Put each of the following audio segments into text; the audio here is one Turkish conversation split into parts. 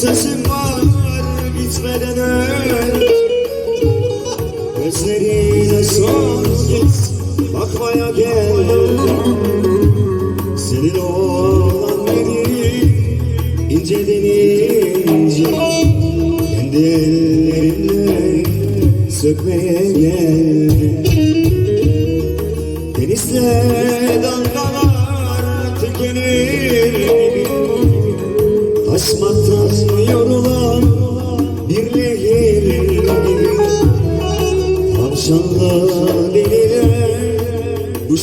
sesim var bitmeden öl Gözlerine son gitsin bakmaya geldim Senin o olan beni inceden ince Kendi ellerimle sökmeye geldim Denizde dalgalar tükenir. Gibi yorulan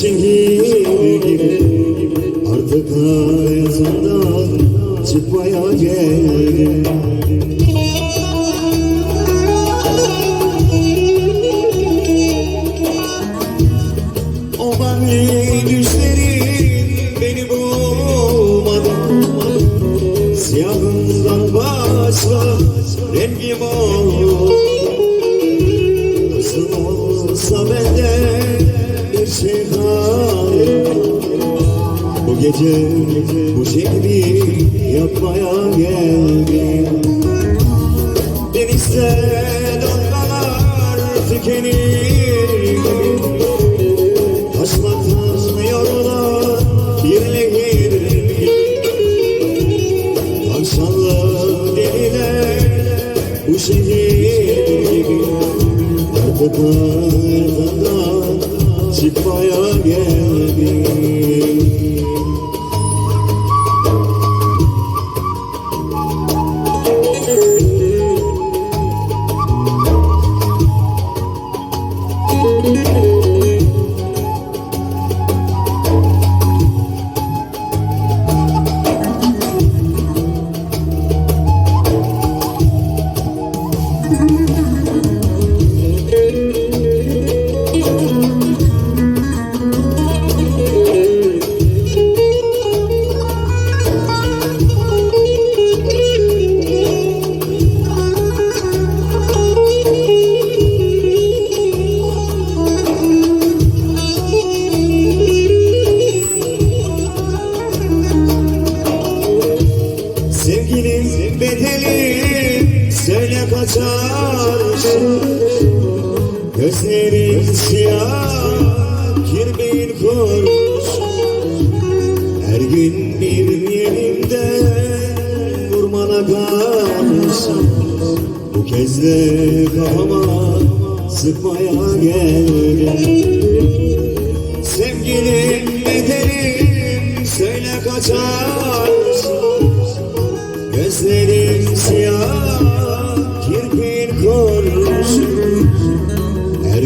şehir gibi. Artık hayatımdan çıkmaya geldim. O bani düşlerin beni başka rengim oldu Nasıl olsa bende Bu gece bu şehri yapmaya geldim. Denizde dalgalar tükenir Taşmaktan yorulan bir nehir gibi Tavşanlı deliler bu şehir gibi. Hayatımdan çıkmaya geldim kaçar Gözlerin siyah kirpiğin kurmuş Her gün bir yerimde vurmana karşı Bu kez de kafama sıkmaya geldim. Sevgilim bedelim söyle kaçar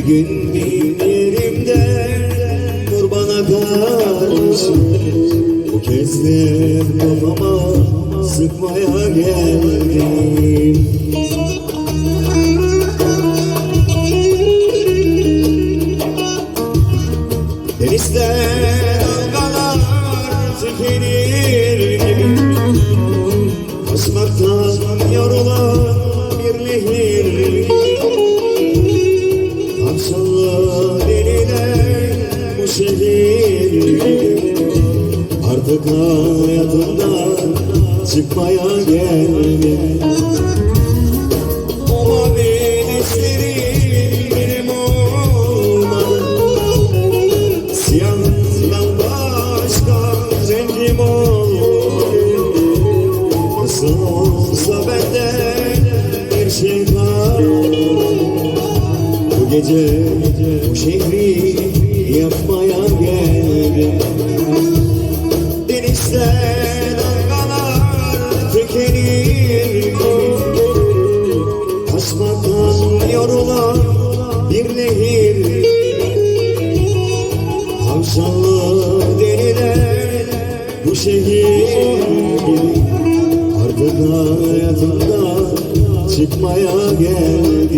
Her gün bir yerimde vur bana karşı Bu kez de kafama geldim. Denizde dalgalar tükenir gibi. Kaçmaktan yorulan bir nehir Tavşanlı deliler bu şehir. Artık hayatımdan çıkmaya geldim. O mavi düşlerin benim olmadı Siyahından başka rengim olmadı. Nasıl olsa bende bir şey var Gece bu şehri yapmaya geldim. Denizde dalgalar tükenir gibi Taşmaktan yorulan bir nehir. Tavşanlı deliler bu şehir. Artık hayatımdan çıkmaya geldim